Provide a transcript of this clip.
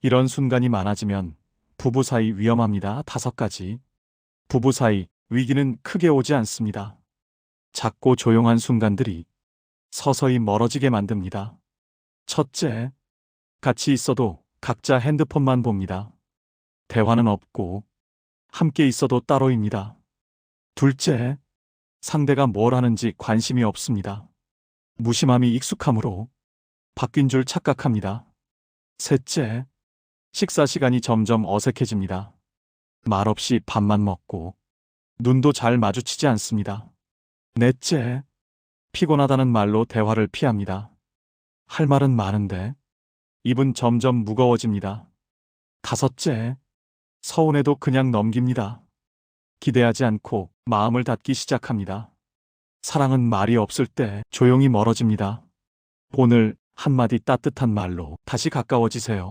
이런 순간이 많아지면 부부 사이 위험합니다. 다섯 가지. 부부 사이 위기는 크게 오지 않습니다. 작고 조용한 순간들이 서서히 멀어지게 만듭니다. 첫째, 같이 있어도 각자 핸드폰만 봅니다. 대화는 없고 함께 있어도 따로입니다. 둘째, 상대가 뭘 하는지 관심이 없습니다. 무심함이 익숙함으로 바뀐 줄 착각합니다. 셋째, 식사 시간이 점점 어색해집니다. 말없이 밥만 먹고 눈도 잘 마주치지 않습니다. 넷째, 피곤하다는 말로 대화를 피합니다. 할 말은 많은데 입은 점점 무거워집니다. 다섯째, 서운해도 그냥 넘깁니다. 기대하지 않고 마음을 닫기 시작합니다. 사랑은 말이 없을 때 조용히 멀어집니다. 오늘 한마디 따뜻한 말로 다시 가까워지세요.